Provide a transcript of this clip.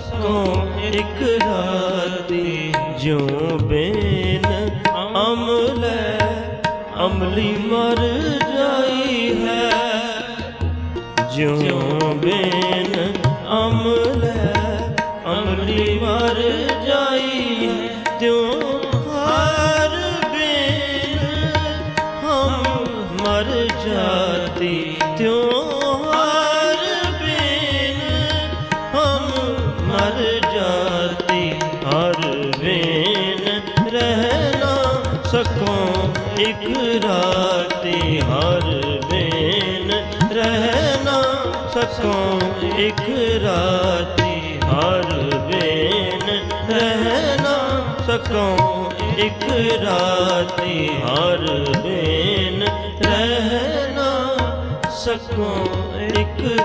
ਸਕੋ ਇੱਕ ਰਾਤੀ ਜਿਉ ਬੇਨ ਅਮਲੇ ਅਮਲੀ ਮਰ ਜਾਈ ਹੈ। ਜਿਉ ਬੇਨ ਅਮਲੇ ਅਮਲੀ ਮਰ ਜਾਈ ਹੈ। ਤਿਉ ਹਰ ਬੇਨ ਹਮ ਮਰ ਜਾਤੀ। ਹਰ ਜਾਤੀ, ਹਰ ਬੇਨ ਰਹਿਣਾ ਸਕੋ ਇੱਕ ਰਾਤੀ। ਹਰ ਬੇਨ ਰਹਿ ਨਾ ਸਕੋ ਇੱਕ ਰਾਤੀ। ਹਰ ਬੇਨ ਰਹਿ ਨਾ ਸਕੋ ਇੱਕ ਰਾਤੀ। ਹਰ ਬੇਨ ਰਹਿਣਾ ਨਾ ਸਕੋ ਇੱਕ